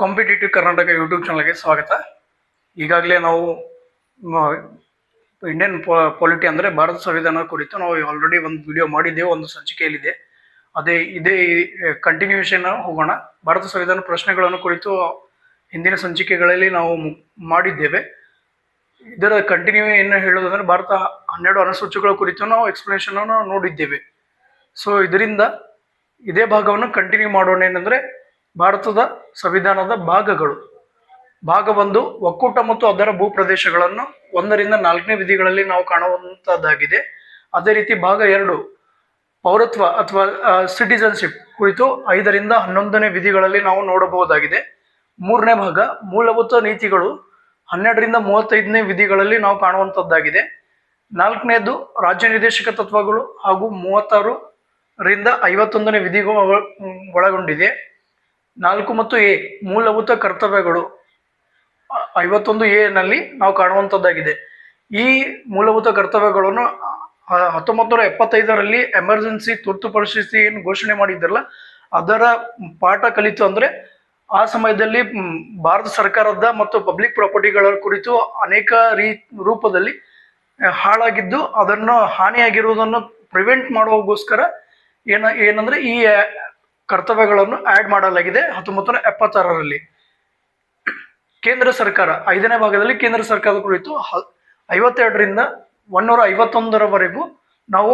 Competitive Karnataka YouTube ಚಾನಲ್ಗೆ ಸ್ವಾಗತ. ಈಗಾಗಲೇ ನಾವು ಇಂಡಿಯನ್ ಪಾಲಿಟಿ ಅಂದರೆ ಭಾರತ ಸಂವಿಧಾನ ಕುರಿತು ನಾವು ಆಲ್ರೆಡಿ ಒಂದು ವಿಡಿಯೋ ಮಾಡಿದ್ದೇವೆ, ಒಂದು ಸಂಚಿಕೆಯಲ್ಲಿದೆ. ಅದೇ, ಇದೇ ಕಂಟಿನ್ಯೂಷನ್ ಹೋಗೋಣ. ಭಾರತ ಸಂವಿಧಾನ ಪ್ರಶ್ನೆಗಳನ್ನು ಕುರಿತು ಹಿಂದಿನ ಸಂಚಿಕೆಗಳಲ್ಲಿ ನಾವು ಮಾಡಿದ್ದೇವೆ. ಇದರ ಕಂಟಿನ್ಯೂ ಏನು ಹೇಳೋದಂದ್ರೆ ಭಾರತ ಹನ್ನೆರಡು ಅನುಸೂಚಿಗಳ ಕುರಿತು ನಾವು ಎಕ್ಸ್ಪ್ಲನೇಷನ್ ನೋಡಿದ್ದೇವೆ. ಸೊ ಇದರಿಂದ ಇದೇ ಭಾಗವನ್ನು ಕಂಟಿನ್ಯೂ ಮಾಡೋಣ ಏನಂದ್ರೆ ಭಾರತದ ಸಂವಿಧಾನದ ಭಾಗಗಳು. ಭಾಗ ಒಂದು, ಒಕ್ಕೂಟ ಮತ್ತು ಅದರ ಭೂಪ್ರದೇಶಗಳನ್ನು ಒಂದರಿಂದ ನಾಲ್ಕನೇ ವಿಧಿಗಳಲ್ಲಿ ನಾವು ಕಾಣುವಂತದ್ದಾಗಿದೆ. ಅದೇ ರೀತಿ ಭಾಗ ಎರಡು, ಪೌರತ್ವ ಅಥವಾ ಸಿಟಿಸನ್ಶಿಪ್ ಕುರಿತು ಐದರಿಂದ ಹನ್ನೊಂದನೇ ವಿಧಿಗಳಲ್ಲಿ ನಾವು ನೋಡಬಹುದಾಗಿದೆ. ಮೂರನೇ ಭಾಗ, ಮೂಲಭೂತ ನೀತಿಗಳು ಹನ್ನೆರಡರಿಂದ ಮೂವತ್ತೈದನೇ ವಿಧಿಗಳಲ್ಲಿ ನಾವು ಕಾಣುವಂಥದ್ದಾಗಿದೆ ನಾಲ್ಕನೇದು, ರಾಜ್ಯ ನಿರ್ದೇಶಕ ತತ್ವಗಳು ಹಾಗೂ ಮೂವತ್ತಾರು ರಿಂದ ಐವತ್ತೊಂದನೇ ವಿಧಿಗಳು ಒಳಗೊಂಡಿದೆ. ನಾಲ್ಕು ಮತ್ತು ಎ ಮೂಲಭೂತ ಕರ್ತವ್ಯಗಳು. ಐವತ್ತೊಂದು ಎ ನಲ್ಲಿ ನಾವು ಕಾಣುವಂಥದ್ದಾಗಿದೆ ಈ ಮೂಲಭೂತ ಕರ್ತವ್ಯಗಳನ್ನು ಹತ್ತೊಂಬತ್ತು ನೂರ ಎಪ್ಪತ್ತೈದರಲ್ಲಿ ಎಮರ್ಜೆನ್ಸಿ ತುರ್ತು ಪರಿಸ್ಥಿತಿ ಏನು ಘೋಷಣೆ ಮಾಡಿದ್ದರಲ್ಲ ಅದರ ಪಾಠ ಕಲಿತು ಅಂದ್ರೆ, ಆ ಸಮಯದಲ್ಲಿ ಭಾರತ ಸರ್ಕಾರದ ಮತ್ತು ಪಬ್ಲಿಕ್ ಪ್ರಾಪರ್ಟಿಗಳ ಕುರಿತು ಅನೇಕ ರೀ, ರೂಪದಲ್ಲಿ ಹಾಳಾಗಿದ್ದು, ಅದನ್ನು ಹಾನಿಯಾಗಿರುವುದನ್ನು ಪ್ರಿವೆಂಟ್ ಮಾಡುವಗೋಸ್ಕರ ಏನ, ಏನಂದ್ರೆ ಈ ಕರ್ತವ್ಯಗಳನ್ನು ಆಡ್ ಮಾಡಲಾಗಿದೆ ಹತ್ತೊಂಬತ್ತು ನೂರ ಎಪ್ಪತ್ತಾರರಲ್ಲಿ. ಕೇಂದ್ರ ಸರ್ಕಾರ, ಐದನೇ ಭಾಗದಲ್ಲಿ ಕೇಂದ್ರ ಸರ್ಕಾರದ ಕುರಿತು ಐವತ್ತೆರಡರಿಂದ ಒನ್ನೂರ ಐವತ್ತೊಂದರವರೆಗೂ ನಾವು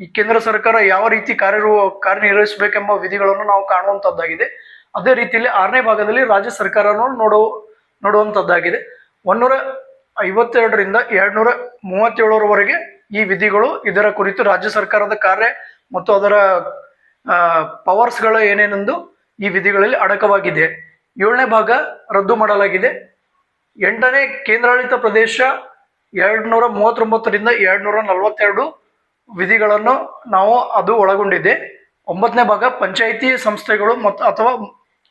ಈ ಕೇಂದ್ರ ಸರ್ಕಾರ ಯಾವ ರೀತಿ ಕಾರ್ಯ ಕಾರ್ಯನಿರ್ವಹಿಸಬೇಕೆಂಬ ವಿಧಿಗಳನ್ನು ನಾವು ಕಾಣುವಂತದ್ದಾಗಿದೆ. ಅದೇ ರೀತಿಯಲ್ಲಿ ಆರನೇ ಭಾಗದಲ್ಲಿ ರಾಜ್ಯ ಸರ್ಕಾರವನ್ನು ನೋಡು, ನೋಡುವಂತದ್ದಾಗಿದೆ. ಒನ್ನೂರ ಐವತ್ತೆರಡರಿಂದ ಎರಡ್ನೂರ ಮೂವತ್ತೇಳರವರೆಗೆ ಈ ವಿಧಿಗಳು ಇದರ ಕುರಿತು ರಾಜ್ಯ ಸರ್ಕಾರದ ಕಾರ್ಯ ಮತ್ತು ಅದರ ಪವರ್ಸ್ಗಳು ಏನೇನೆಂದು ಈ ವಿಧಿಗಳಲ್ಲಿ ಅಡಕವಾಗಿದೆ. ಏಳನೇ ಭಾಗ ರದ್ದು ಮಾಡಲಾಗಿದೆ. ಎಂಟನೇ ಕೇಂದ್ರಾಡಳಿತ ಪ್ರದೇಶ ಎರಡುನೂರ ಮೂವತ್ತೊಂಬತ್ತರಿಂದ ಎರಡು ನೂರ ನಲವತ್ತೆರಡು ವಿಧಿಗಳನ್ನು ನಾವು ಅದು ಒಳಗೊಂಡಿದೆ. ಒಂಬತ್ತನೇ ಭಾಗ ಪಂಚಾಯಿತಿ ಸಂಸ್ಥೆಗಳು ಮತ್ತು ಅಥವಾ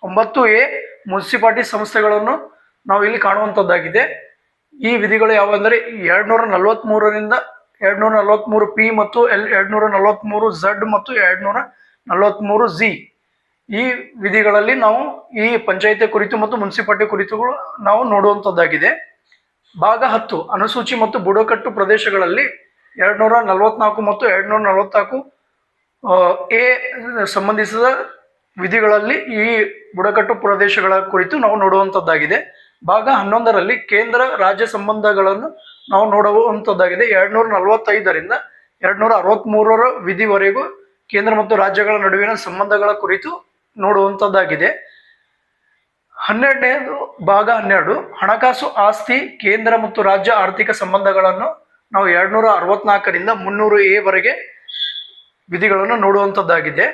ಒಂಬತ್ತು ಎ ಮುನ್ಸಿಪಾಲಿಟಿ ಸಂಸ್ಥೆಗಳನ್ನು ನಾವು ಇಲ್ಲಿ ಕಾಣುವಂಥದ್ದಾಗಿದೆ ಈ ವಿಧಿಗಳು ಯಾವೆಂದರೆ ಎರಡು ನೂರ ನಲವತ್ತ್ಮೂರರಿಂದ ಎರಡು ನೂರ ನಲವತ್ತ್ಮೂರು ಪಿ ಮತ್ತು ಎಲ್, ಎರಡುನೂರ ನಲವತ್ತ್ಮೂರು ಝಡ್ ಮತ್ತು ಎರಡ್ ನೂರ ನಲವತ್ತ್ಮೂರು ಜಿ ಈ ವಿಧಿಗಳಲ್ಲಿ ನಾವು ಈ ಪಂಚಾಯಿತಿ ಕುರಿತು ಮತ್ತು ಮುನ್ಸಿಪಾಲ್ಟಿ ಕುರಿತುಗಳು ನಾವು ನೋಡುವಂಥದ್ದಾಗಿದೆ ಭಾಗ ಹತ್ತು, ಅನುಸೂಚಿ ಮತ್ತು ಬುಡಕಟ್ಟು ಪ್ರದೇಶಗಳಲ್ಲಿ ಎರಡ್ ನೂರ ನಲವತ್ನಾಲ್ಕು ಮತ್ತು ಎರಡ್ನೂರ ನೂರ ಎ, ಸಂಬಂಧಿಸಿದ ವಿಧಿಗಳಲ್ಲಿ ಈ ಬುಡಕಟ್ಟು ಪ್ರದೇಶಗಳ ಕುರಿತು ನಾವು ನೋಡುವಂಥದ್ದಾಗಿದೆ ಭಾಗ ಹನ್ನೊಂದರಲ್ಲಿ ಕೇಂದ್ರ ರಾಜ್ಯ ಸಂಬಂಧಗಳನ್ನು ನಾವು ನೋಡುವಂಥದ್ದಾಗಿದೆ ಎರಡ್ನೂರ ನಲವತ್ತೈದರಿಂದ ಎರಡ್ ನೂರ ಅರವತ್ತ್ಮೂರರ ವಿಧಿವರೆಗೂ ಕೇಂದ್ರ ಮತ್ತು ರಾಜ್ಯಗಳ ನಡುವಿನ ಸಂಬಂಧಗಳ ಕುರಿತು ನೋಡುವಂಥದ್ದಾಗಿದೆ ಹನ್ನೆರಡನೇದು ಭಾಗ ಹನ್ನೆರಡು, ಹಣಕಾಸು ಆಸ್ತಿ, ಕೇಂದ್ರ ಮತ್ತು ರಾಜ್ಯ ಆರ್ಥಿಕ ಸಂಬಂಧಗಳನ್ನು ನಾವು ಎರಡ್ನೂರ ಅರವತ್ನಾಲ್ಕರಿಂದ ಮುನ್ನೂರು ಎ ವರೆಗೆ ವಿಧಿಗಳನ್ನು ನೋಡುವಂಥದ್ದಾಗಿದೆ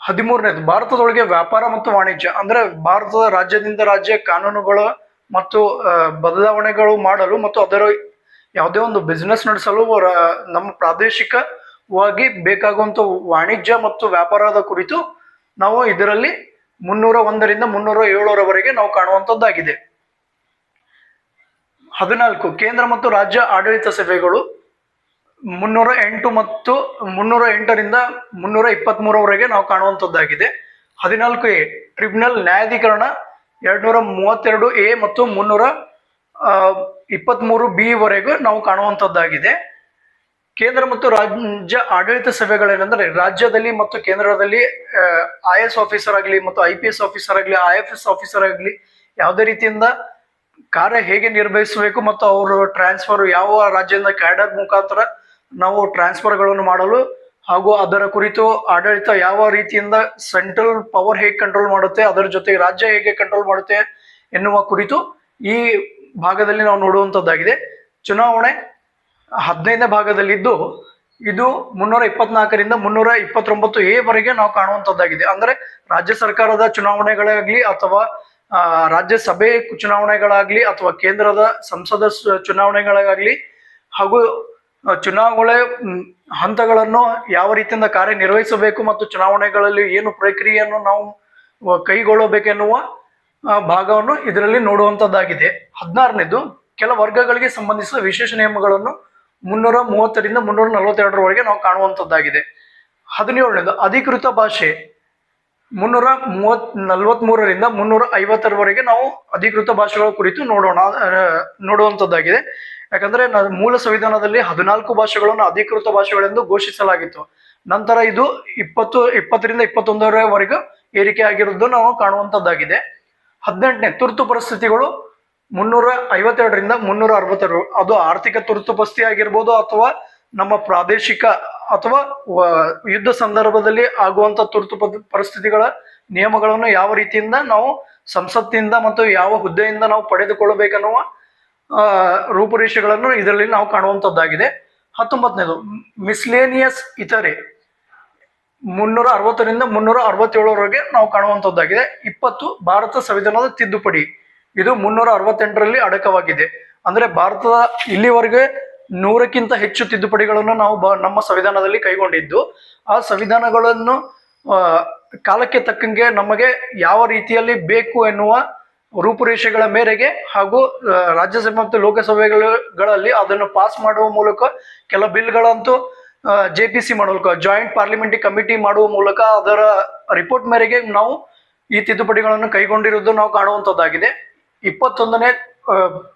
ಹದಿಮೂರನೇದು, ಭಾರತದೊಳಗೆ ವ್ಯಾಪಾರ ಮತ್ತು ವಾಣಿಜ್ಯ, ಅಂದರೆ ಭಾರತದ ರಾಜ್ಯದಿಂದ ರಾಜ್ಯ ಕಾನೂನುಗಳು ಮತ್ತು ಬದಲಾವಣೆಗಳು ಮಾಡಲು ಮತ್ತು ಅದರ ಯಾವುದೇ ಒಂದು ಬಿಸ್ನೆಸ್ ನಡೆಸಲು ನಮ್ಮ ನಮ್ಮ ಪ್ರಾದೇಶಿಕವಾಗಿ ಬೇಕಾಗುವಂಥ ವಾಣಿಜ್ಯ ಮತ್ತು ವ್ಯಾಪಾರದ ಕುರಿತು ನಾವು ಇದರಲ್ಲಿ ಮುನ್ನೂರ ಒಂದರಿಂದ ಮುನ್ನೂರ ಏಳರವರೆಗೆ ನಾವು ಕಾಣುವಂಥದ್ದಾಗಿದೆ ಹದಿನಾಲ್ಕು, ಕೇಂದ್ರ ಮತ್ತು ರಾಜ್ಯ ಆಡಳಿತ ಸೇವೆಗಳು ಮುನ್ನೂರ ಎಂಟು ಮತ್ತು ಮುನ್ನೂರ ಎಂಟರಿಂದ ಮುನ್ನೂರ ಇಪ್ಪತ್ತ್ಮೂರವರೆಗೆ ನಾವು ಕಾಣುವಂಥದ್ದಾಗಿದೆ ಹದಿನಾಲ್ಕು ಎ, ಟ್ರಿಬ್ಯುನಲ್ ನ್ಯಾಯಾಧೀಕರಣ ಎರಡ್ನೂರ ಮೂವತ್ತೆರಡು ಎ ಮತ್ತು ಮುನ್ನೂರ ಇಪ್ಪತ್ತ್ಮೂರು ಬಿ ವರೆಗೂ ನಾವು ಕಾಣುವಂಥದ್ದಾಗಿದೆ ಕೇಂದ್ರ ಮತ್ತು ರಾಜ್ಯ ಆಡಳಿತ ಸಭೆಗಳೇನೆಂದರೆ ರಾಜ್ಯದಲ್ಲಿ ಮತ್ತು ಕೇಂದ್ರದಲ್ಲಿ ಐ ಎಸ್ ಆಫೀಸರ್ ಆಗಲಿ ಮತ್ತು ಐ ಪಿ ಎಸ್ ಆಫೀಸರ್ ಆಗಲಿ ಐ ಎಫ್ ಎಸ್ ಆಫೀಸರ್ ಆಗಲಿ ಯಾವುದೇ ರೀತಿಯಿಂದ ಕಾರ್ಯ ಹೇಗೆ ನಿರ್ವಹಿಸಬೇಕು ಮತ್ತು ಅವರು ಟ್ರಾನ್ಸ್ಫರ್ ಯಾವ ರಾಜ್ಯದಿಂದ ಕ್ಯಾಡರ್ ಮುಖಾಂತರ ನಾವು ಟ್ರಾನ್ಸ್ಫರ್ಗಳನ್ನು ಮಾಡಲು ಹಾಗೂ ಅದರ ಕುರಿತು ಆಡಳಿತ ಯಾವ ರೀತಿಯಿಂದ ಸೆಂಟ್ರಲ್ ಪವರ್ ಹೇಗೆ ಕಂಟ್ರೋಲ್ ಮಾಡುತ್ತೆ, ಅದರ ಜೊತೆಗೆ ರಾಜ್ಯ ಹೇಗೆ ಕಂಟ್ರೋಲ್ ಮಾಡುತ್ತೆ ಎನ್ನುವ ಕುರಿತು ಈ ಭಾಗದಲ್ಲಿ ನಾವು ನೋಡುವಂಥದ್ದಾಗಿದೆ. ಚುನಾವಣೆ ಹದಿನೈದನೇ ಭಾಗದಲ್ಲಿದ್ದು ಇದು ಮುನ್ನೂರ ಇಪ್ಪತ್ನಾಲ್ಕರಿಂದ ಮುನ್ನೂರ ಇಪ್ಪತ್ತೊಂಬತ್ತು ಎ ನಾವು ಕಾಣುವಂಥದ್ದಾಗಿದೆ ಅಂದ್ರೆ ರಾಜ್ಯ ಸರ್ಕಾರದ ಚುನಾವಣೆಗಳಾಗ್ಲಿ ಅಥವಾ ರಾಜ್ಯಸಭೆ ಚುನಾವಣೆಗಳಾಗ್ಲಿ ಅಥವಾ ಕೇಂದ್ರದ ಸಂಸದ ಚುನಾವಣೆಗಳಾಗಲಿ ಹಾಗೂ ಚುನಾವಣೆ ಹಂತಗಳನ್ನು ಯಾವ ರೀತಿಯಿಂದ ಕಾರ್ಯನಿರ್ವಹಿಸಬೇಕು ಮತ್ತು ಚುನಾವಣೆಗಳಲ್ಲಿ ಏನು ಪ್ರಕ್ರಿಯೆಯನ್ನು ನಾವು ಕೈಗೊಳ್ಳಬೇಕೆನ್ನುವ ಭಾಗವನ್ನು ಇದರಲ್ಲಿ ನೋಡುವಂಥದ್ದಾಗಿದೆ ಹದಿನಾರನೇದು, ಕೆಲ ವರ್ಗಗಳಿಗೆ ಸಂಬಂಧಿಸಿದ ವಿಶೇಷ ನಿಯಮಗಳನ್ನು ಮುನ್ನೂರ ಮೂವತ್ತರಿಂದ ಮುನ್ನೂರ ನಲವತ್ತೆರಡರವರೆಗೆ ನಾವು ಕಾಣುವಂಥದ್ದಾಗಿದೆ. ಹದಿನೇಳನೇದು, ಅಧಿಕೃತ ಭಾಷೆ. ಮುನ್ನೂರ ಮೂವತ್ ನಲವತ್ತ್ಮೂರರಿಂದ ಮುನ್ನೂರ ಐವತ್ತರವರೆಗೆ ನಾವು ಅಧಿಕೃತ ಭಾಷೆಗಳ ಕುರಿತು ನೋಡೋಣ ನೋಡುವಂಥದ್ದಾಗಿದೆ. ಯಾಕಂದ್ರೆ ಮೂಲ ಸಂವಿಧಾನದಲ್ಲಿ ಹದಿನಾಲ್ಕು ಭಾಷೆಗಳನ್ನು ಅಧಿಕೃತ ಭಾಷೆಗಳೆಂದು ಘೋಷಿಸಲಾಗಿತ್ತು. ನಂತರ ಇದು ಇಪ್ಪತ್ತು, ಇಪ್ಪತ್ತರಿಂದ ಇಪ್ಪತ್ತೊಂದರವರೆಗೂ ಏರಿಕೆ ಆಗಿರುವುದು ನಾವು ಕಾಣುವಂಥದ್ದಾಗಿದೆ. ಹದಿನೆಂಟನೇ, ತುರ್ತು ಪರಿಸ್ಥಿತಿಗಳು. ಮುನ್ನೂರ ಐವತ್ತೆರಡರಿಂದ ಮುನ್ನೂರ ಅರವತ್ತೆರಡು ಅದು ಆರ್ಥಿಕ ತುರ್ತು ಪರಿಸ್ಥಿತಿ ಆಗಿರ್ಬೋದು ಅಥವಾ ನಮ್ಮ ಪ್ರಾದೇಶಿಕ ಅಥವಾ ಯುದ್ಧ ಸಂದರ್ಭದಲ್ಲಿ ಆಗುವಂತ ತುರ್ತು ಪರಿಸ್ಥಿತಿಗಳ ನಿಯಮಗಳನ್ನು ಯಾವ ರೀತಿಯಿಂದ ನಾವು ಸಂಸತ್ತಿನಿಂದ ಮತ್ತು ಯಾವ ಹುದ್ದೆಯಿಂದ ನಾವು ಪಡೆದುಕೊಳ್ಳಬೇಕನ್ನುವ ರೂಪುರೇಷೆಗಳನ್ನು ಇದರಲ್ಲಿ ನಾವು ಕಾಣುವಂಥದ್ದಾಗಿದೆ ಹತ್ತೊಂಬತ್ತನೇದು, ಮಿಸ್ಲೇನಿಯಸ್ ಇತರೆ. ಮುನ್ನೂರ ಅರವತ್ತರಿಂದ ಮುನ್ನೂರ ಅರವತ್ತೇಳರವರೆಗೆ ನಾವು ಕಾಣುವಂಥದ್ದಾಗಿದೆ ಇಪ್ಪತ್ತು, ಭಾರತ ಸಂವಿಧಾನದ ತಿದ್ದುಪಡಿ. ಇದು ಮುನ್ನೂರ ಅರವತ್ತೆಂಟರಲ್ಲಿ ಅಡಕವಾಗಿದೆ. ಅಂದ್ರೆ ಭಾರತದ ಇಲ್ಲಿವರೆಗೆ ನೂರಕ್ಕಿಂತ ಹೆಚ್ಚು ತಿದ್ದುಪಡಿಗಳನ್ನು ನಾವು ನಮ್ಮ ಸಂವಿಧಾನದಲ್ಲಿ ಕೈಗೊಂಡಿದ್ದು. ಆ ಸಂವಿಧಾನಗಳನ್ನು ಕಾಲಕ್ಕೆ ತಕ್ಕಂಗೆ ನಮಗೆ ಯಾವ ರೀತಿಯಲ್ಲಿ ಬೇಕು ಎನ್ನುವ ರೂಪುರೇಷೆಗಳ ಮೇರೆಗೆ ಹಾಗೂ ರಾಜ್ಯಸಭೆ ಮತ್ತು ಲೋಕಸಭೆಗಳಲ್ಲಿ ಅದನ್ನು ಪಾಸ್ ಮಾಡುವ ಮೂಲಕ ಕೆಲ ಬಿಲ್ಗಳಂತೂ ಜೆ ಪಿ ಸಿ ಮೂಲಕ, ಜಾಯಿಂಟ್ ಪಾರ್ಲಿಮೆಂಟರಿ ಕಮಿಟಿ ಮಾಡುವ ಮೂಲಕ ಅದರ ರಿಪೋರ್ಟ್ ಮೇರೆಗೆ ನಾವು ಈ ತಿದ್ದುಪಡಿಗಳನ್ನು ಕೈಗೊಂಡಿರುವುದು ನಾವು ಕಾಣುವಂಥದ್ದಾಗಿದೆ. ಇಪ್ಪತ್ತೊಂದನೇ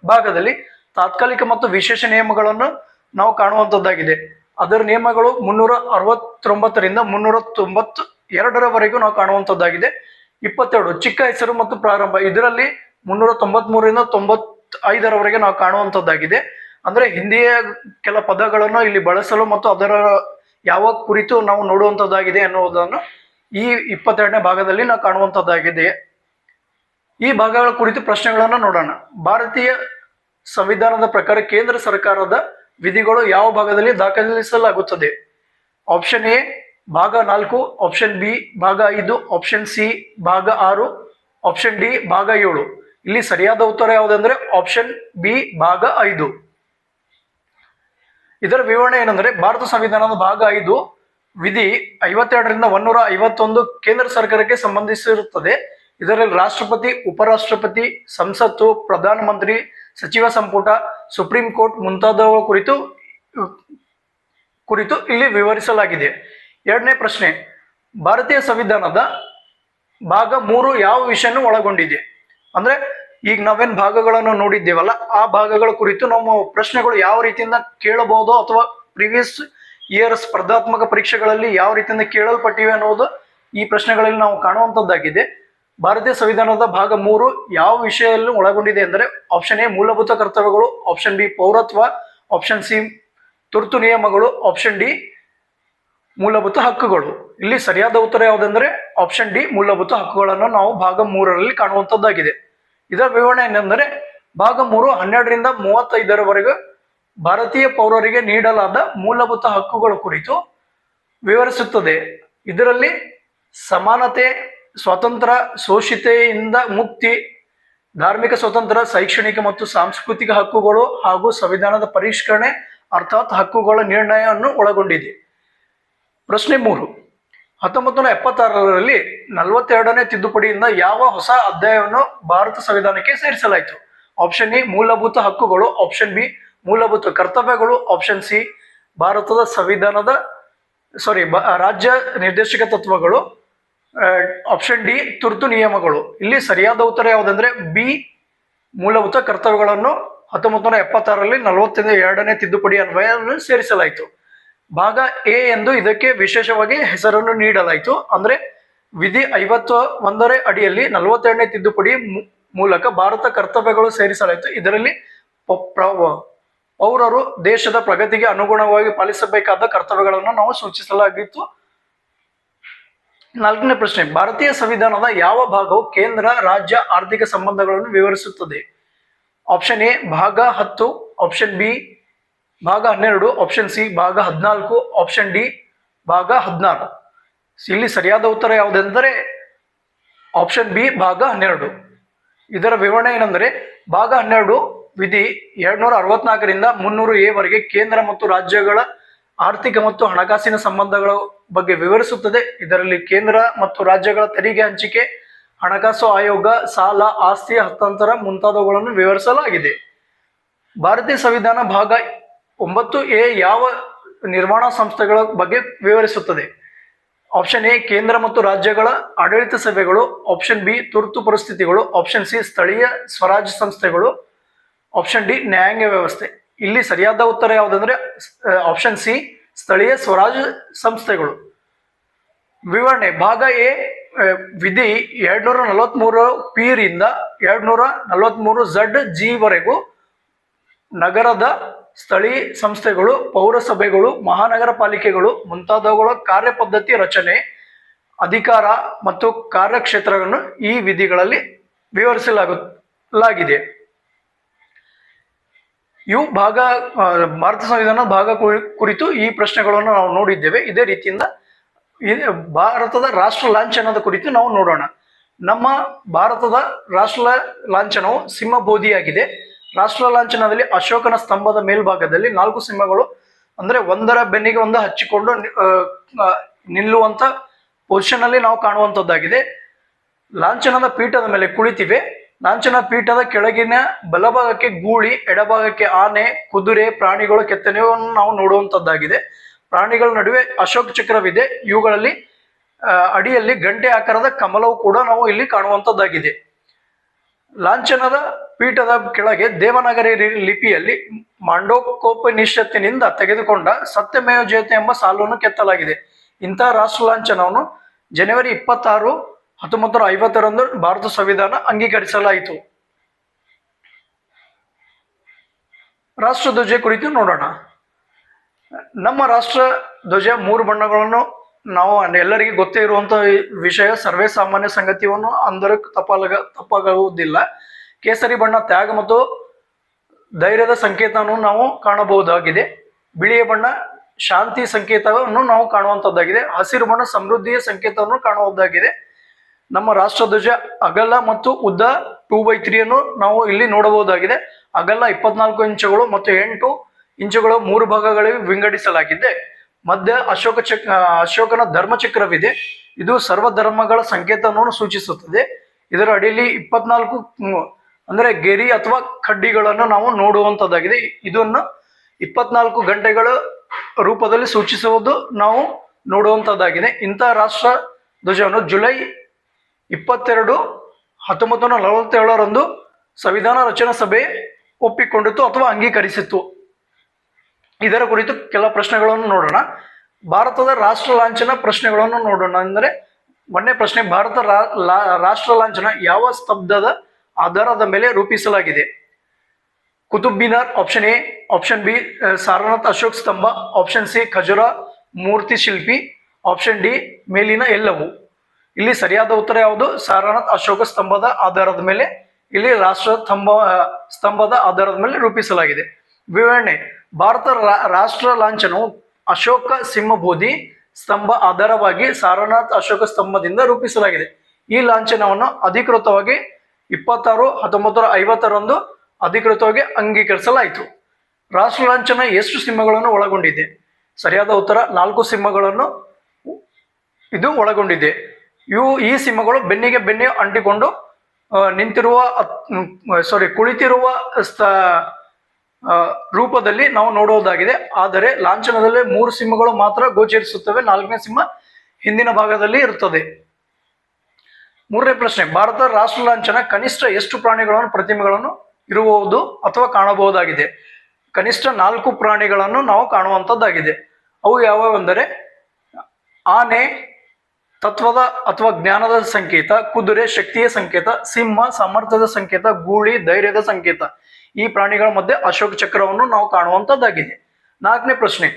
ಭಾಗದಲ್ಲಿ ತಾತ್ಕಾಲಿಕ ಮತ್ತು ವಿಶೇಷ ನಿಯಮಗಳನ್ನು ನಾವು ಕಾಣುವಂಥದ್ದಾಗಿದೆ ಅದರ ನಿಯಮಗಳು ಮುನ್ನೂರ ಅರವತ್ತೊಂಬತ್ತರಿಂದ ಮುನ್ನೂರ ತೊಂಬತ್ತು ಎರಡರವರೆಗೂ ನಾವು ಕಾಣುವಂತದ್ದಾಗಿದೆ. ಇಪ್ಪತ್ತೆರಡು, ಚಿಕ್ಕ ಹೆಸರು ಮತ್ತು ಪ್ರಾರಂಭ, ಇದರಲ್ಲಿ ಮುನ್ನೂರ ತೊಂಬತ್ಮೂರರಿಂದ ತೊಂಬತ್ ಐದರವರೆಗೆ ನಾವು ಕಾಣುವಂಥದ್ದಾಗಿದೆ ಅಂದ್ರೆ ಹಿಂದಿಯ ಕೆಲ ಪದಗಳನ್ನು ಇಲ್ಲಿ ಬಳಸಲು ಮತ್ತು ಅದರ ಯಾವ ಕುರಿತು ನಾವು ನೋಡುವಂಥದ್ದಾಗಿದೆ ಎನ್ನುವುದನ್ನು ಈ ಇಪ್ಪತ್ತೆರಡನೇ ಭಾಗದಲ್ಲಿ ನಾವು ಕಾಣುವಂಥದ್ದಾಗಿದೆ ಈ ಭಾಗಗಳ ಕುರಿತು ಪ್ರಶ್ನೆಗಳನ್ನು ನೋಡೋಣ. ಭಾರತೀಯ ಸಂವಿಧಾನದ ಪ್ರಕಾರ ಕೇಂದ್ರ ಸರ್ಕಾರದ ವಿಧಿಗಳು ಯಾವ ಭಾಗದಲ್ಲಿ ದಾಖಲಿಸಲಾಗುತ್ತದೆ? ಆಪ್ಷನ್ ಎ, ಭಾಗ ನಾಲ್ಕು, ಆಪ್ಷನ್ ಬಿ, ಭಾಗ ಐದು, ಆಪ್ಷನ್ ಸಿ, ಭಾಗ ಆರು, ಆಪ್ಷನ್ ಡಿ, ಭಾಗ ಏಳು. ಇಲ್ಲಿ ಸರಿಯಾದ ಉತ್ತರ ಯಾವುದಂದ್ರೆ ಆಪ್ಷನ್ ಬಿ, ಭಾಗ ಐದು. ಇದರ ವಿವರಣೆ ಏನಂದ್ರೆ ಭಾರತ ಸಂವಿಧಾನದ ಭಾಗ ಐದು ವಿಧಿ ಐವತ್ತೆರಡರಿಂದ ಒನ್ನೂರ ಐವತ್ತೊಂದು ಕೇಂದ್ರ ಸರ್ಕಾರಕ್ಕೆ ಸಂಬಂಧಿಸಿರುತ್ತದೆ. ಇದರಲ್ಲಿ ರಾಷ್ಟ್ರಪತಿ, ಉಪರಾಷ್ಟ್ರಪತಿ, ಸಂಸತ್ತು ಪ್ರಧಾನಮಂತ್ರಿ ಸಚಿವ ಸಂಪುಟ, ಸುಪ್ರೀಂ ಕೋರ್ಟ್ ಮುಂತಾದವುಗಳ ಕುರಿತು ಕುರಿತು ಇಲ್ಲಿ ವಿವರಿಸಲಾಗಿದೆ. ಎರಡನೇ ಪ್ರಶ್ನೆ, ಭಾರತೀಯ ಸಂವಿಧಾನದ ಭಾಗ ಮೂರು ಯಾವ ವಿಷಯವನ್ನು ಒಳಗೊಂಡಿದೆ? ಅಂದ್ರೆ, ಈಗ ನಾವೇನು ಭಾಗಗಳನ್ನು ನೋಡಿದ್ದೇವಲ್ಲ, ಆ ಭಾಗಗಳ ಕುರಿತು ನಮ್ಮ ಪ್ರಶ್ನೆಗಳು ಯಾವ ರೀತಿಯಿಂದ ಕೇಳಬಹುದು ಅಥವಾ ಪ್ರಿವಿಯಸ್ ಇಯರ್ ಸ್ಪರ್ಧಾತ್ಮಕ ಪರೀಕ್ಷೆಗಳಲ್ಲಿ ಯಾವ ರೀತಿಯಿಂದ ಕೇಳಲ್ಪಟ್ಟಿವೆ ಅನ್ನೋದು ಈ ಪ್ರಶ್ನೆಗಳಲ್ಲಿ ನಾವು ಕಾಣುವಂತದ್ದಾಗಿದೆ. ಭಾರತೀಯ ಸಂವಿಧಾನದ ಭಾಗ ಮೂರು ಯಾವ ವಿಷಯಲ್ಲೂ ಒಳಗೊಂಡಿದೆ ಅಂದರೆ ಆಪ್ಷನ್ ಎ ಮೂಲಭೂತ ಕರ್ತವ್ಯಗಳು ಆಪ್ಷನ್ ಬಿ ಪೌರತ್ವ ಆಪ್ಷನ್ ಸಿ ತುರ್ತು ನಿಯಮಗಳು ಆಪ್ಷನ್ ಡಿ ಮೂಲಭೂತ ಹಕ್ಕುಗಳು. ಇಲ್ಲಿ ಸರಿಯಾದ ಉತ್ತರ ಯಾವುದಂದ್ರೆ ಆಪ್ಷನ್ ಡಿ ಮೂಲಭೂತ ಹಕ್ಕುಗಳನ್ನು ನಾವು ಭಾಗ ಮೂರರಲ್ಲಿ ಕಾಣುವಂತದ್ದಾಗಿದೆ ಇದರ ವಿವರಣೆ ಏನೆಂದರೆ ಭಾಗ ಮೂರು ಹನ್ನೆರಡರಿಂದ ಮೂವತ್ತೈದರವರೆಗೆ ಭಾರತೀಯ ಪೌರರಿಗೆ ನೀಡಲಾದ ಮೂಲಭೂತ ಹಕ್ಕುಗಳ ಕುರಿತು ವಿವರಿಸುತ್ತದೆ. ಇದರಲ್ಲಿ ಸಮಾನತೆ ಸ್ವಾತಂತ್ರ್ಯ ಶೋಷಿತೆಯಿಂದ ಮುಕ್ತಿ, ಧಾರ್ಮಿಕ ಸ್ವತಂತ್ರ, ಶೈಕ್ಷಣಿಕ ಮತ್ತು ಸಾಂಸ್ಕೃತಿಕ ಹಕ್ಕುಗಳು ಹಾಗೂ ಸಂವಿಧಾನದ ಪರಿಷ್ಕರಣೆ ಅರ್ಥಾತ್ ಹಕ್ಕುಗಳ ನಿರ್ಣಯವನ್ನು ಒಳಗೊಂಡಿದೆ. ಪ್ರಶ್ನೆ ಮೂರು. ಹತ್ತೊಂಬತ್ತು ನೂರ ಎಪ್ಪತ್ತಾರರಲ್ಲಿ ನಲವತ್ತೆರಡನೇ ತಿದ್ದುಪಡಿಯಿಂದ ಯಾವ ಹೊಸ ಅಧ್ಯಾಯವನ್ನು ಭಾರತ ಸಂವಿಧಾನಕ್ಕೆ ಸೇರಿಸಲಾಯಿತು? ಆಪ್ಷನ್ ಎ, ಮೂಲಭೂತ ಹಕ್ಕುಗಳು, ಆಪ್ಷನ್ ಬಿ, ಮೂಲಭೂತ ಕರ್ತವ್ಯಗಳು, ಆಪ್ಷನ್ ಸಿ, ಭಾರತದ ಸಂವಿಧಾನದ ಸಾರಿ ರಾಜ್ಯ ನಿರ್ದೇಶಕ ತತ್ವಗಳು ಆಪ್ಷನ್ ಡಿ ತುರ್ತು ನಿಯಮಗಳು. ಇಲ್ಲಿ ಸರಿಯಾದ ಉತ್ತರ ಯಾವುದಂದ್ರೆ ಬಿ ಮೂಲಭೂತ ಕರ್ತವ್ಯಗಳನ್ನು ಹತ್ತೊಂಬತ್ತು ನೂರ ಎಪ್ಪತ್ತಾರರಲ್ಲಿ ನಲವತ್ತಿಂದ ಎರಡನೇ ತಿದ್ದುಪಡಿ ಅನ್ವಯವನ್ನು ಸೇರಿಸಲಾಯಿತು. ಭಾಗ ಎ ಎಂದು ಇದಕ್ಕೆ ವಿಶೇಷವಾಗಿ ಹೆಸರನ್ನು ನೀಡಲಾಯಿತು. ಅಂದ್ರೆ ವಿಧಿ ಐವತ್ತು ಒಂದರ ಅಡಿಯಲ್ಲಿ ನಲವತ್ತೆರಡನೇ ತಿದ್ದುಪಡಿ ಮೂಲಕ ಭಾರತ ಕರ್ತವ್ಯಗಳು ಸೇರಿಸಲಾಯಿತು. ಇದರಲ್ಲಿ ಪೌರರು ದೇಶದ ಪ್ರಗತಿಗೆ ಅನುಗುಣವಾಗಿ ಪಾಲಿಸಬೇಕಾದ ಕರ್ತವ್ಯಗಳನ್ನು ನಾವು ಸೂಚಿಸಲಾಗಿತ್ತು. ನಾಲ್ಕನೇ ಪ್ರಶ್ನೆ, ಭಾರತೀಯ ಸಂವಿಧಾನದ ಯಾವ ಭಾಗವು ಕೇಂದ್ರ, ರಾಜ್ಯ ಆರ್ಥಿಕ ಸಂಬಂಧಗಳನ್ನು ವಿವರಿಸುತ್ತದೆ? ಆಪ್ಷನ್ ಎ, ಭಾಗ ಹತ್ತು, ಆಪ್ಷನ್ ಬಿ, ಭಾಗ ಹನ್ನೆರಡು, ಆಪ್ಷನ್ ಸಿ, ಭಾಗ ಹದಿನಾಲ್ಕು, ಆಪ್ಷನ್ ಡಿ, ಭಾಗ ಹದಿನಾರು. ಇಲ್ಲಿ ಸರಿಯಾದ ಉತ್ತರ ಯಾವುದೆಂದರೆ, ಆಪ್ಷನ್ ಬಿ, ಭಾಗ ಹನ್ನೆರಡು. ಇದರ ವಿವರಣೆ ಏನೆಂದರೆ, ಭಾಗ ಹನ್ನೆರಡು ವಿಧಿ ಎರಡ್ನೂರ ಅರವತ್ನಾಲ್ಕರಿಂದ ಮುನ್ನೂರು ಎ ವರೆಗೆ ಕೇಂದ್ರ ಮತ್ತು ರಾಜ್ಯಗಳ ಆರ್ಥಿಕ ಮತ್ತು ಹಣಕಾಸಿನ ಸಂಬಂಧಗಳ ಬಗ್ಗೆ ವಿವರಿಸುತ್ತದೆ. ಇದರಲ್ಲಿ ಕೇಂದ್ರ ಮತ್ತು ರಾಜ್ಯಗಳ ತೆರಿಗೆ ಹಂಚಿಕೆ, ಹಣಕಾಸು ಆಯೋಗ, ಸಾಲ, ಆಸ್ತಿ, ಹಸ್ತಾಂತರ ಮುಂತಾದವುಗಳನ್ನು ವಿವರಿಸಲಾಗಿದೆ. ಭಾರತೀಯ ಸಂವಿಧಾನ ಭಾಗ ಒಂಬತ್ತು ಎ ಯಾವ ನಿರ್ಮಾಣ ಸಂಸ್ಥೆಗಳ ಬಗ್ಗೆ ವಿವರಿಸುತ್ತದೆ. ಆಪ್ಷನ್ ಎ, ಕೇಂದ್ರ ಮತ್ತು ರಾಜ್ಯಗಳ ಆಡಳಿತ ಸಭೆಗಳು. ಆಪ್ಷನ್ ಬಿ, ತುರ್ತು ಪರಿಸ್ಥಿತಿಗಳು. ಆಪ್ಷನ್ ಸಿ, ಸ್ಥಳೀಯ ಸ್ವರಾಜ್ಯ ಸಂಸ್ಥೆಗಳು. ಆಪ್ಷನ್ ಡಿ, ನ್ಯಾಯಾಂಗ ವ್ಯವಸ್ಥೆ. ಇಲ್ಲಿ ಸರಿಯಾದ ಉತ್ತರ ಯಾವುದಂದ್ರೆ ಆಪ್ಷನ್ ಸಿ ಸ್ಥಳೀಯ ಸ್ವರಾಜ್ ಸಂಸ್ಥೆಗಳು. ವಿವರಣೆ, ಭಾಗ ಎ ವಿಧಿ ಎರಡ್ನೂರ ನಲವತ್ಮೂರು ಪಿ ರಿಂದ ಎರಡ್ನೂರ ನಲವತ್ಮೂರು ಝಡ್ ಜಿ ವರೆಗೂ ನಗರದ ಸ್ಥಳೀಯ ಸಂಸ್ಥೆಗಳು, ಪೌರಸಭೆಗಳು, ಮಹಾನಗರ ಪಾಲಿಕೆಗಳು, ಮುಂತಾದವುಗಳ ಕಾರ್ಯಪದ್ಧತಿ ರಚನೆ, ಅಧಿಕಾರ ಮತ್ತು ಕಾರ್ಯಕ್ಷೇತ್ರಗಳನ್ನು ಈ ವಿಧಿಗಳಲ್ಲಿ ವಿವರಿಸಲಾಗುಲಾಗಿದೆ ಇವು ಭಾಗ ಭಾರತ ಸಂವಿಧಾನ ಭಾಗ ಕುರಿತು ಈ ಪ್ರಶ್ನೆಗಳನ್ನು ನಾವು ನೋಡಿದ್ದೇವೆ. ಇದೇ ರೀತಿಯಿಂದ ಭಾರತದ ರಾಷ್ಟ್ರ ಲಾಂಛನದ ಕುರಿತು ನಾವು ನೋಡೋಣ. ನಮ್ಮ ಭಾರತದ ರಾಷ್ಟ್ರ ಲಾಂಛನವು ಸಿಂಹಬೋಧಿಯಾಗಿದೆ. ರಾಷ್ಟ್ರ ಲಾಂಛನದಲ್ಲಿ ಅಶೋಕನ ಸ್ತಂಭದ ಮೇಲ್ಭಾಗದಲ್ಲಿ ನಾಲ್ಕು ಸಿಂಹಗಳು, ಅಂದ್ರೆ ಒಂದರ ಬೆನ್ನಿಗೆ ಒಂದು ಹಚ್ಚಿಕೊಂಡು ನಿಲ್ಲುವಂತ ಪೊಸಿಷನ್ ಅಲ್ಲಿ ನಾವು ಕಾಣುವಂತದ್ದಾಗಿದೆ. ಲಾಂಛನದ ಪೀಠದ ಮೇಲೆ ಕುಳಿತಿವೆ. ಲಾಂಛನ ಪೀಠದ ಕೆಳಗಿನ ಬಲಭಾಗಕ್ಕೆ ಗೂಳಿ, ಎಡಭಾಗಕ್ಕೆ ಆನೆ, ಕುದುರೆ, ಪ್ರಾಣಿಗಳ, ಕೆತ್ತನೆಯನ್ನು ನಾವು ನೋಡುವಂತದ್ದಾಗಿದೆ. ಪ್ರಾಣಿಗಳ ನಡುವೆ ಅಶೋಕ ಚಕ್ರವಿದೆ. ಇವುಗಳಲ್ಲಿ ಅಡಿಯಲ್ಲಿ ಗಂಟೆ ಆಕಾರದ ಕಮಲವು ಕೂಡ ನಾವು ಇಲ್ಲಿ ಕಾಣುವಂತದ್ದಾಗಿದೆ. ಲಾಂಛನದ ಪೀಠದ ಕೆಳಗೆ ದೇವನಾಗರಿ ಲಿಪಿಯಲ್ಲಿ ಮಾಂಡೋಕೋಪನಿಷತ್ತಿನಿಂದ ತೆಗೆದುಕೊಂಡ ಸತ್ಯಮೇವ ಜಯತೆ ಎಂಬ ಸಾಲನ್ನು ಕೆತ್ತಲಾಗಿದೆ. ಇಂತಹ ರಾಷ್ಟ್ರ ಲಾಂಛನವನ್ನು ಜನವರಿ ಇಪ್ಪತ್ತಾರು ಹತ್ತೊಂಬತ್ತು ಐವತ್ತರಂದು ಭಾರತ ಸಂವಿಧಾನ ಅಂಗೀಕರಿಸಲಾಯಿತು. ರಾಷ್ಟ್ರಧ್ವಜ ಕುರಿತು ನೋಡೋಣ. ನಮ್ಮ ರಾಷ್ಟ್ರ ಧ್ವಜ ಮೂರು ಬಣ್ಣಗಳನ್ನು ನಾವು ಎಲ್ಲರಿಗೂ ಗೊತ್ತೇ ಇರುವಂತಹ ವಿಷಯ ಸರ್ವೇ ಸಾಮಾನ್ಯ ಸಂಗತಿಯನ್ನು ಅಂದರೆ ತಪ್ಪಾಗ ತಪ್ಪಾಗುವುದಿಲ್ಲ. ಕೇಸರಿ ಬಣ್ಣ ತ್ಯಾಗ ಮತ್ತು ಧೈರ್ಯದ ಸಂಕೇತವನ್ನು ನಾವು ಕಾಣಬಹುದಾಗಿದೆ. ಬಿಳಿಯ ಬಣ್ಣ ಶಾಂತಿ ಸಂಕೇತವನ್ನು ನಾವು ಕಾಣುವಂತದ್ದಾಗಿದೆ. ಹಸಿರು ಬಣ್ಣ ಸಮೃದ್ಧಿಯ ಸಂಕೇತವನ್ನು ಕಾಣುವುದಾಗಿದೆ ನಮ್ಮ ರಾಷ್ಟ್ರಧ್ವಜ ಅಗಲ ಮತ್ತು ಉದ್ದ ಟೂ ಬೈ ತ್ರೀಯನ್ನು ನಾವು ಇಲ್ಲಿ ನೋಡಬಹುದಾಗಿದೆ. ಅಗಲ ಇಪ್ಪತ್ನಾಲ್ಕು ಇಂಚುಗಳು ಮತ್ತು ಎಂಟು ಇಂಚುಗಳು ಮೂರು ಭಾಗಗಳಿಗೆ ವಿಂಗಡಿಸಲಾಗಿದೆ. ಮಧ್ಯ ಅಶೋಕ ಚಕ್ರ ಅಶೋಕನ ಧರ್ಮಚಕ್ರವಿದೆ. ಇದು ಸರ್ವ ಧರ್ಮಗಳ ಸಂಕೇತವನ್ನು ಸೂಚಿಸುತ್ತದೆ. ಇದರ ಅಡಿಯಲ್ಲಿ ಇಪ್ಪತ್ನಾಲ್ಕು ಅಂದರೆ ಗೆರಿ ಅಥವಾ ಕಡ್ಡಿಗಳನ್ನು ನಾವು ನೋಡುವಂತದ್ದಾಗಿದೆ. ಇದನ್ನು ಇಪ್ಪತ್ನಾಲ್ಕು ಗಂಟೆಗಳ ರೂಪದಲ್ಲಿ ಸೂಚಿಸುವುದು ನಾವು ನೋಡುವಂತದ್ದಾಗಿದೆ. ಇಂತಹ ರಾಷ್ಟ್ರ ಧ್ವಜವನ್ನು ಜುಲೈ ಇಪ್ಪತ್ತೆರಡು ಹತ್ತೊಂಬತ್ತು ನೂರ ನಲವತ್ತೇಳರಂದು ಸಂವಿಧಾನ ರಚನಾ ಸಭೆ ಒಪ್ಪಿಕೊಂಡಿತು ಅಥವಾ ಅಂಗೀಕರಿಸಿತ್ತು. ಇದರ ಕುರಿತು ಕೆಲ ಪ್ರಶ್ನೆಗಳನ್ನು ನೋಡೋಣ. ಭಾರತದ ರಾಷ್ಟ್ರ ಲಾಂಛನ ಪ್ರಶ್ನೆಗಳನ್ನು ನೋಡೋಣ. ಅಂದರೆ ಮೊನ್ನೆ ಪ್ರಶ್ನೆ, ಭಾರತ ರಾಷ್ಟ್ರ ಲಾಂಛನ ಯಾವ ಸ್ತಬ್ಧದ ಆಧಾರದ ಮೇಲೆ ರೂಪಿಸಲಾಗಿದೆ? Qutub Minar option A option B Sarnath, Ashok ಸ್ತಂಭ ಆಪ್ಷನ್ ಸಿ ಖಜುರ, ಮೂರ್ತಿ ಶಿಲ್ಪಿ ಆಪ್ಷನ್ ಡಿ ಮೇಲಿನ ಎಲ್ಲವು. ಇಲ್ಲಿ ಸರಿಯಾದ ಉತ್ತರ ಯಾವುದು? ಸಾರನಾಥ್ ಅಶೋಕ ಸ್ತಂಭದ ಆಧಾರದ ಮೇಲೆ ಇಲ್ಲಿ ರಾಷ್ಟ್ರ ಸ್ತಂಭ ಸ್ತಂಭದ ಆಧಾರದ ಮೇಲೆ ರೂಪಿಸಲಾಗಿದೆ. ವಿವರಣೆ, ಭಾರತ ರಾಷ್ಟ್ರ ಲಾಂಛನವು ಅಶೋಕ ಸಿಂಹಬೋಧಿ ಸ್ತಂಭ ಆಧಾರವಾಗಿ ಸಾರನಾಥ್ ಅಶೋಕ ಸ್ತಂಭದಿಂದ ರೂಪಿಸಲಾಗಿದೆ. ಈ ಲಾಂಛನವನ್ನು ಅಧಿಕೃತವಾಗಿ ಇಪ್ಪತ್ತಾರು ಹತ್ತೊಂಬತ್ತು ಐವತ್ತರಂದು ಅಧಿಕೃತವಾಗಿ ಅಂಗೀಕರಿಸಲಾಯಿತು. ರಾಷ್ಟ್ರ ಲಾಂಛನ ಎಷ್ಟು ಸಿಂಹಗಳನ್ನು ಒಳಗೊಂಡಿದೆ? ಸರಿಯಾದ ಉತ್ತರ ನಾಲ್ಕು ಸಿಂಹಗಳನ್ನು ಇದು ಒಳಗೊಂಡಿದೆ. ಇವು ಈ ಸಿಂಹಗಳು ಬೆನ್ನಿಗೆ ಬೆನ್ನೆ ಅಂಟಿಕೊಂಡು ನಿಂತಿರುವ ಸಾರಿ ಕುಳಿತಿರುವ ಸ್ಥ ರೂಪದಲ್ಲಿ ನಾವು ನೋಡುವುದಾಗಿದೆ. ಆದರೆ ಲಾಂಛನದಲ್ಲಿ ಮೂರು ಸಿಂಹಗಳು ಮಾತ್ರ ಗೋಚರಿಸುತ್ತವೆ. ನಾಲ್ಕನೇ ಸಿಂಹ ಹಿಂದಿನ ಭಾಗದಲ್ಲಿ ಇರುತ್ತದೆ. ಮೂರನೇ ಪ್ರಶ್ನೆ, ಭಾರತ ರಾಷ್ಟ್ರ ಲಾಂಛನ ಕನಿಷ್ಠ ಎಷ್ಟು ಪ್ರಾಣಿಗಳನ್ನು, ಪ್ರತಿಮೆಗಳನ್ನು ಇರುವುದು ಅಥವಾ ಕಾಣಬಹುದಾಗಿದೆ? ಕನಿಷ್ಠ ನಾಲ್ಕು ಪ್ರಾಣಿಗಳನ್ನು ನಾವು ಕಾಣುವಂಥದ್ದಾಗಿದೆ. ಅವು ಯಾವ್ಯಾವೆಂದರೆ, ಆನೆ ತತ್ವದ ಅಥವಾ ಜ್ಞಾನದ ಸಂಕೇತ, ಕುದುರೆ ಶಕ್ತಿಯ ಸಂಕೇತ, ಸಿಂಹ ಸಾಮರ್ಥ್ಯದ ಸಂಕೇತ, ಗೂಳಿ ಧೈರ್ಯದ ಸಂಕೇತ. ಈ ಪ್ರಾಣಿಗಳ ಮಧ್ಯೆ ಅಶೋಕ ಚಕ್ರವನ್ನು ನಾವು ಕಾಣುವಂತದ್ದಾಗಿದೆ. ನಾಲ್ಕನೇ ಪ್ರಶ್ನೆ,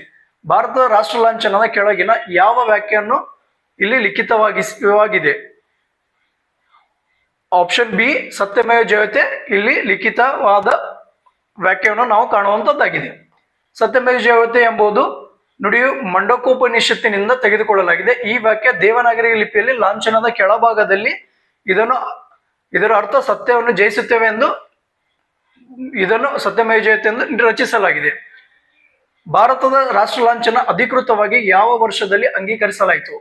ಭಾರತದ ರಾಷ್ಟ್ರ ಲಾಂಛನದ ಕೆಳಗಿನ ಯಾವ ವ್ಯಾಖ್ಯೆಯನ್ನು ಇಲ್ಲಿ ಲಿಖಿತವಾಗಿಸಿವಾಗಿದೆ? ಆಪ್ಷನ್ ಬಿ, ಸತ್ಯಮೇವ ಜಯತೆ ಇಲ್ಲಿ ಲಿಖಿತವಾದ ವ್ಯಾಖ್ಯೆಯನ್ನು ನಾವು ಕಾಣುವಂತದ್ದಾಗಿದೆ. ಸತ್ಯಮೇವ ಜಯತೆ ಎಂಬುದು ನುಡಿಯು ಮಂಡಕೋಪನಿಷತ್ತಿನಿಂದ ತೆಗೆದುಕೊಳ್ಳಲಾಗಿದೆ. ಈ ವಾಕ್ಯ ದೇವನಾಗರಿ ಲಿಪಿಯಲ್ಲಿ ಲಾಂಛನದ ಕೆಳಭಾಗದಲ್ಲಿ ಇದನ್ನು, ಇದರ ಅರ್ಥ ಸತ್ಯವನ್ನು ಜಯಿಸುತ್ತೇವೆ ಎಂದು ಇದನ್ನು ಸತ್ಯಮಯ ಜಯತೆ ಎಂದು ರಚಿಸಲಾಗಿದೆ. ಭಾರತದ ರಾಷ್ಟ್ರ ಲಾಂಛನ ಅಧಿಕೃತವಾಗಿ ಯಾವ ವರ್ಷದಲ್ಲಿ ಅಂಗೀಕರಿಸಲಾಯಿತು?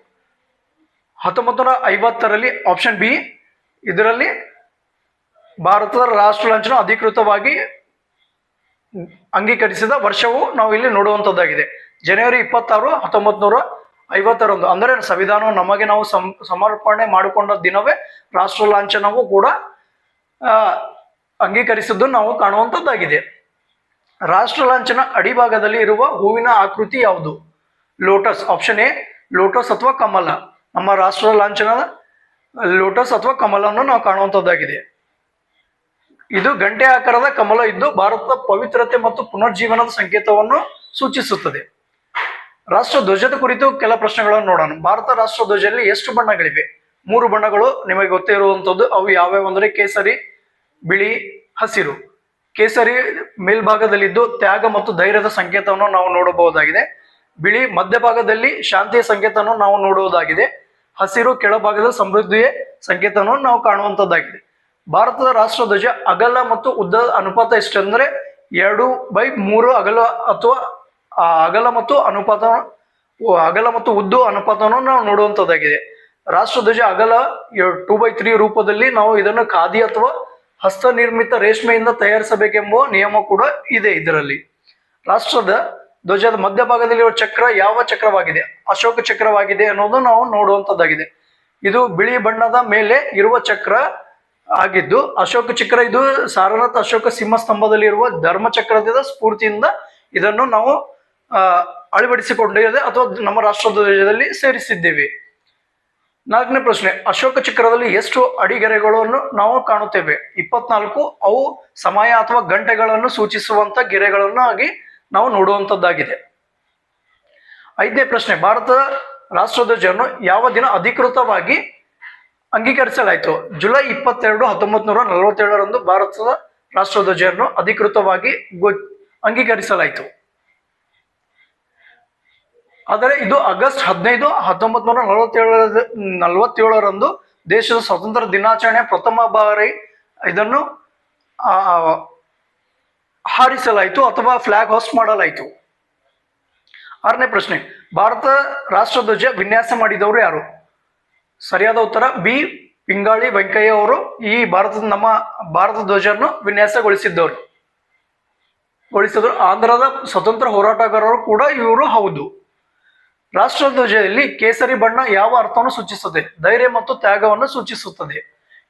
ಹತ್ತೊಂಬತ್ತು ನೂರ ಐವತ್ತರಲ್ಲಿ ಆಪ್ಷನ್ ಬಿ, ಇದರಲ್ಲಿ ಭಾರತದ ರಾಷ್ಟ್ರ ಲಾಂಛನ ಅಧಿಕೃತವಾಗಿ ಅಂಗೀಕರಿಸಿದ ವರ್ಷವು ನಾವು ಇಲ್ಲಿ ನೋಡುವಂಥದ್ದಾಗಿದೆ. ಜನವರಿ ಇಪ್ಪತ್ತಾರು ಹತ್ತೊಂಬತ್ತು ನೂರ ಐವತ್ತರಂದು. ಅಂದರೆ ಸಂವಿಧಾನವು ನಮಗೆ ನಾವು ಸಮರ್ಪಣೆ ಮಾಡಿಕೊಂಡ ದಿನವೇ ರಾಷ್ಟ್ರ ಲಾಂಛನವು ಕೂಡ ಅಂಗೀಕರಿಸಿದ್ದು ನಾವು ಕಾಣುವಂಥದ್ದಾಗಿದೆ. ರಾಷ್ಟ್ರ ಲಾಂಛನ ಅಡಿಭಾಗದಲ್ಲಿ ಇರುವ ಹೂವಿನ ಆಕೃತಿ ಯಾವುದು? ಲೋಟಸ್ ಆಪ್ಷನ್ ಎ, ಲೋಟಸ್ ಅಥವಾ ಕಮಲ. ನಮ್ಮ ರಾಷ್ಟ್ರ ಲಾಂಛನದ ಲೋಟಸ್ ಅಥವಾ ಕಮಲವನ್ನು ನಾವು ಕಾಣುವಂಥದ್ದಾಗಿದೆ. ಇದು ಗಂಟೆ ಆಕಾರದ ಕಮಲ ಇದ್ದು ಭಾರತದ ಪವಿತ್ರತೆ ಮತ್ತು ಪುನರ್ಜೀವನದ ಸಂಕೇತವನ್ನು ಸೂಚಿಸುತ್ತದೆ. ರಾಷ್ಟ್ರ ಧ್ವಜದ ಕುರಿತು ಕೆಲ ಪ್ರಶ್ನೆಗಳನ್ನು ನೋಡೋಣ. ಭಾರತ ರಾಷ್ಟ್ರ ಧ್ವಜದಲ್ಲಿ ಎಷ್ಟು ಬಣ್ಣಗಳಿವೆ? ಮೂರು ಬಣ್ಣಗಳು ನಿಮಗೆ ಗೊತ್ತೇ ಇರುವಂಥದ್ದು ಅವು ಯಾವ್ಯಾವ ಅಂದರೆ ಕೇಸರಿ, ಬಿಳಿ, ಹಸಿರು. ಕೇಸರಿ ಮೇಲ್ಭಾಗದಲ್ಲಿದ್ದು ತ್ಯಾಗ ಮತ್ತು ಧೈರ್ಯದ ಸಂಕೇತವನ್ನು ನಾವು ನೋಡಬಹುದಾಗಿದೆ. ಬಿಳಿ ಮಧ್ಯಭಾಗದಲ್ಲಿ ಶಾಂತಿಯ ಸಂಕೇತವನ್ನು ನಾವು ನೋಡುವುದಾಗಿದೆ. ಹಸಿರು ಕೆಳಭಾಗದ ಸಮೃದ್ಧಿಯ ಸಂಕೇತವನ್ನು ನಾವು ಕಾಣುವಂಥದ್ದಾಗಿದೆ ಭಾರತದ ರಾಷ್ಟ್ರ ಧ್ವಜ ಅಗಲ ಮತ್ತು ಉದ್ದದ ಅನುಪಾತ ಎಷ್ಟೆಂದರೆ ಎರಡು ಬೈ ಮೂರು ಅಗಲ ಅಥವಾ ಆ ಅಗಲ ಮತ್ತು ಅನುಪಾತ ಅಗಲ ಮತ್ತು ಉದ್ದು ಅನುಪಾತವನ್ನು ನಾವು ನೋಡುವಂಥದ್ದಾಗಿದೆ ರಾಷ್ಟ್ರಧ್ವಜ ಅಗಲ ಟೂ ಬೈ ತ್ರೀ ರೂಪದಲ್ಲಿ ನಾವು ಇದನ್ನು ಖಾದಿ ಅಥವಾ ಹಸ್ತನಿರ್ಮಿತ ರೇಷ್ಮೆಯಿಂದ ತಯಾರಿಸಬೇಕೆಂಬ ನಿಯಮ ಕೂಡ ಇದೆ ಇದರಲ್ಲಿ. ರಾಷ್ಟ್ರದ ಧ್ವಜದ ಮಧ್ಯಭಾಗದಲ್ಲಿರುವ ಚಕ್ರ ಯಾವ ಚಕ್ರವಾಗಿದೆ? ಅಶೋಕ ಚಕ್ರವಾಗಿದೆ ಅನ್ನೋದು ನಾವು ನೋಡುವಂಥದ್ದಾಗಿದೆ ಇದು ಬಿಳಿ ಬಣ್ಣದ ಮೇಲೆ ಇರುವ ಚಕ್ರ ಆಗಿದ್ದು, ಅಶೋಕ ಚಕ್ರ ಇದು ಸಾರನಾಥ ಅಶೋಕ ಸಿಂಹಸ್ತಂಭದಲ್ಲಿರುವ ಧರ್ಮ ಚಕ್ರದ ಸ್ಫೂರ್ತಿಯಿಂದ ಇದನ್ನು ನಾವು ಅಳವಡಿಸಿಕೊಂಡಿದೆ ಅಥವಾ ನಮ್ಮ ರಾಷ್ಟ್ರ ಧ್ವಜದಲ್ಲಿ ಸೇರಿಸಿದ್ದೇವೆ. ನಾಲ್ಕನೇ ಪ್ರಶ್ನೆ, ಅಶೋಕ ಚಕ್ರದಲ್ಲಿ ಎಷ್ಟು ಅಡಿಗೆರೆಗಳನ್ನು ನಾವು ಕಾಣುತ್ತೇವೆ? ಇಪ್ಪತ್ನಾಲ್ಕು, ಅವು ಸಮಯ ಅಥವಾ ಗಂಟೆಗಳನ್ನು ಸೂಚಿಸುವಂತ ಗೆರೆಗಳನ್ನು ಆಗಿ ನಾವು ನೋಡುವಂತದ್ದಾಗಿದೆ. ಐದನೇ ಪ್ರಶ್ನೆ, ಭಾರತದ ರಾಷ್ಟ್ರಧ್ವಜವನ್ನು ಯಾವ ದಿನ ಅಧಿಕೃತವಾಗಿ ಅಂಗೀಕರಿಸಲಾಯಿತು? ಜುಲೈ ಇಪ್ಪತ್ತೆರಡು ಹತ್ತೊಂಬತ್ತು ನೂರ ನಲವತ್ತೇಳರಂದು ಭಾರತದ ರಾಷ್ಟ್ರಧ್ವಜವನ್ನು ಅಧಿಕೃತವಾಗಿ ಗೊ- ಅಂಗೀಕರಿಸಲಾಯಿತು. ಆದರೆ ಇದು ಆಗಸ್ಟ್ ಹದಿನೈದು ಹತ್ತೊಂಬತ್ತು ನೂರ ನಲವತ್ತೇಳ ನಲವತ್ತೇಳರಂದು ದೇಶದ ಸ್ವಾತಂತ್ರ್ಯ ದಿನಾಚರಣೆ ಪ್ರಥಮ ಬಾರಿ ಇದನ್ನು ಹಾರಿಸಲಾಯಿತು ಅಥವಾ ಫ್ಲಾಗ್ ಹೋಸ್ಟ್ ಮಾಡಲಾಯಿತು. ಆರನೇ ಪ್ರಶ್ನೆ, ಭಾರತ ರಾಷ್ಟ್ರಧ್ವಜ ವಿನ್ಯಾಸ ಮಾಡಿದವರು ಯಾರು? ಸರಿಯಾದ ಉತ್ತರ, ಬಿ, ಪಿಂಗಾಳಿ ವೆಂಕಯ್ಯ ಅವರು ಈ ಭಾರತದ ನಮ್ಮ ಭಾರತ ಧ್ವಜವನ್ನು ವಿನ್ಯಾಸಗೊಳಿಸಿದ್ದವರು. ಗೊಳಿಸಿದ್ರು. ಆಂಧ್ರದ ಸ್ವತಂತ್ರ ಹೋರಾಟಗಾರರು ಕೂಡ ಇವರು, ಹೌದು. ರಾಷ್ಟ್ರಧ್ವಜದಲ್ಲಿ ಕೇಸರಿ ಬಣ್ಣ ಯಾವ ಅರ್ಥವನ್ನು ಸೂಚಿಸುತ್ತದೆ? ಧೈರ್ಯ ಮತ್ತು ತ್ಯಾಗವನ್ನು ಸೂಚಿಸುತ್ತದೆ.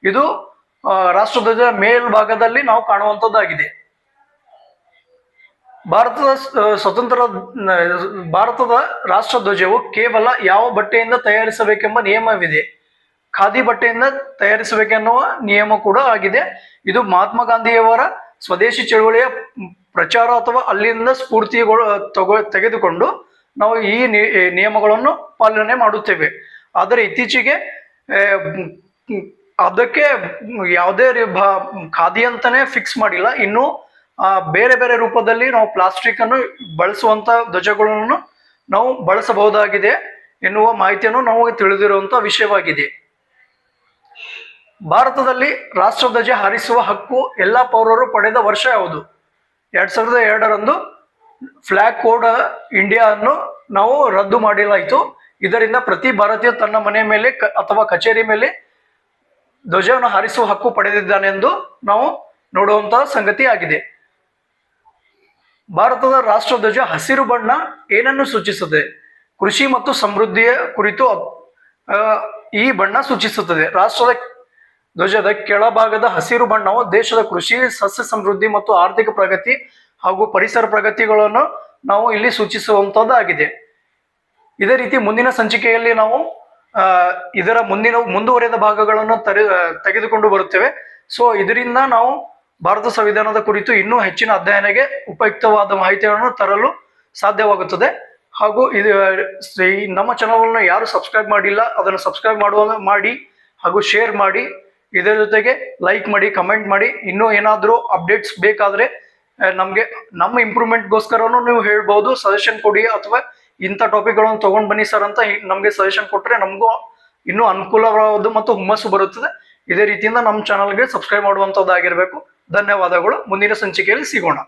ಇದು ರಾಷ್ಟ್ರಧ್ವಜ ಮೇಲ್ಭಾಗದಲ್ಲಿ ನಾವು ಕಾಣುವಂಥದ್ದಾಗಿದೆ. ಭಾರತದ ಸ್ವತಂತ್ರ ಭಾರತದ ರಾಷ್ಟ್ರಧ್ವಜವು ಕೇವಲ ಯಾವ ಬಟ್ಟೆಯಿಂದ ತಯಾರಿಸಬೇಕೆಂಬ ನಿಯಮವಿದೆ. ಖಾದಿ ಬಟ್ಟೆಯಿಂದ ತಯಾರಿಸಬೇಕೆನ್ನುವ ನಿಯಮ ಕೂಡ ಆಗಿದೆ. ಇದು ಮಹಾತ್ಮ ಗಾಂಧಿಯವರ ಸ್ವದೇಶಿ ಚಳುವಳಿಯ ಪ್ರಚಾರ ಅಥವಾ ಅಲ್ಲಿಂದ ಸ್ಫೂರ್ತಿಗಳು, ತಗೋ, ತೆಗೆದುಕೊಂಡು ನಾವು ಈ ನಿಯಮಗಳನ್ನು ಪಾಲನೆ ಮಾಡುತ್ತೇವೆ. ಆದರೆ ಇತ್ತೀಚೆಗೆ ಅದಕ್ಕೆ ಯಾವುದೇ ಖಾದಿ ಅಂತಾನೆ ಫಿಕ್ಸ್ ಮಾಡಿಲ್ಲ. ಇನ್ನು ಬೇರೆ ಬೇರೆ ರೂಪದಲ್ಲಿ ನಾವು ಪ್ಲಾಸ್ಟಿಕ್ ಅನ್ನು ಬಳಸುವಂತ ಧ್ವಜಗಳನ್ನು ನಾವು ಬಳಸಬಹುದಾಗಿದೆ ಎನ್ನುವ ಮಾಹಿತಿಯನ್ನು ನಾವು ತಿಳಿದಿರುವಂತ ವಿಷಯವಾಗಿದೆ. ಭಾರತದಲ್ಲಿ ರಾಷ್ಟ್ರಧ್ವಜ ಹಾರಿಸುವ ಹಕ್ಕು ಎಲ್ಲ ಪೌರರು ಪಡೆದ ವರ್ಷ ಯಾವುದು? ಎರಡ್ ಸಾವಿರದ ಎರಡರಂದು ಫ್ಲಾಗ್ ಕೋಡ್ ಇಂಡಿಯಾ ಅನ್ನು ನಾವು ರದ್ದು ಮಾಡಲಾಯಿತು. ಇದರಿಂದ ಪ್ರತಿ ಭಾರತೀಯ ತನ್ನ ಮನೆ ಮೇಲೆ ಅಥವಾ ಕಚೇರಿ ಮೇಲೆ ಧ್ವಜವನ್ನು ಹಾರಿಸುವ ಹಕ್ಕು ಪಡೆದಿದ್ದಾನೆಂದು ನಾವು ನೋಡುವಂತಹ ಸಂಗತಿ ಆಗಿದೆ. ಭಾರತದ ರಾಷ್ಟ್ರಧ್ವಜ ಹಸಿರು ಬಣ್ಣ ಏನನ್ನು ಸೂಚಿಸುತ್ತದೆ? ಕೃಷಿ ಮತ್ತು ಸಮೃದ್ಧಿಯ ಕುರಿತು ಈ ಬಣ್ಣ ಸೂಚಿಸುತ್ತದೆ. ರಾಷ್ಟ್ರದ ಧ್ವಜದ ಕೆಳಭಾಗದ ಹಸಿರು ಬಣ್ಣವು ದೇಶದ ಕೃಷಿ, ಸಸ್ಯ ಸಮೃದ್ಧಿ ಮತ್ತು ಆರ್ಥಿಕ ಪ್ರಗತಿ ಹಾಗೂ ಪರಿಸರ ಪ್ರಗತಿಗಳನ್ನು ನಾವು ಇಲ್ಲಿ ಸೂಚಿಸುವಂತದ್ದಾಗಿದೆ ಇದೇ ರೀತಿ ಮುಂದಿನ ಸಂಚಿಕೆಯಲ್ಲಿ ನಾವು ಇದರ ಮುಂದಿನ, ಮುಂದುವರೆದ ಭಾಗಗಳನ್ನು ತರೆ ತೆಗೆದುಕೊಂಡು ಬರುತ್ತೇವೆ. ಸೊ, ಇದರಿಂದ ನಾವು ಭಾರತ ಸಂವಿಧಾನದ ಕುರಿತು ಇನ್ನೂ ಹೆಚ್ಚಿನ ಅಧ್ಯಯನಕ್ಕೆ ಉಪಯುಕ್ತವಾದ ಮಾಹಿತಿಗಳನ್ನು ತರಲು ಸಾಧ್ಯವಾಗುತ್ತದೆ. ಹಾಗೂ ಇದು ನಮ್ಮ ಚಾನಲನ್ನು ಯಾರು ಸಬ್ಸ್ಕ್ರೈಬ್ ಮಾಡಿಲ್ಲ, ಅದನ್ನು ಸಬ್ಸ್ಕ್ರೈಬ್ ಮಾಡುವ, ಮಾಡಿ ಹಾಗೂ ಶೇರ್ ಮಾಡಿ. ಇದರ ಜೊತೆಗೆ ಲೈಕ್ ಮಾಡಿ, ಕಮೆಂಟ್ ಮಾಡಿ. ಇನ್ನೂ ಏನಾದರೂ ಅಪ್ಡೇಟ್ಸ್ ಬೇಕಾದರೆ ನಮಗೆ ನಮ್ಮ ಇಂಪ್ರೂವ್ಮೆಂಟ್ಗೋಸ್ಕರನೂ ನೀವು ಹೇಳ್ಬೋದು ಸಜೆಷನ್ ಕೊಡಿ ಅಥವಾ ಇಂಥ ಟಾಪಿಕ್ಗಳನ್ನು ತೊಗೊಂಡು ಬನ್ನಿ ಸರ್ ಅಂತ ನಮಗೆ ಸಜೆಷನ್ ಕೊಟ್ಟರೆ ನಮಗೂ ಇನ್ನೂ ಅನುಕೂಲವಾದ ಮತ್ತು ಹುಮ್ಮಸ್ಸು ಬರುತ್ತದೆ. ಇದೇ ರೀತಿಯಿಂದ ನಮ್ಮ ಚಾನಲ್ಗೆ ಸಬ್ಸ್ಕ್ರೈಬ್ ಮಾಡುವಂಥದ್ದಾಗಿರಬೇಕು. ಧನ್ಯವಾದಗಳು. ಮುಂದಿನ ಸಂಚಿಕೆಯಲ್ಲಿ ಸಿಗೋಣ.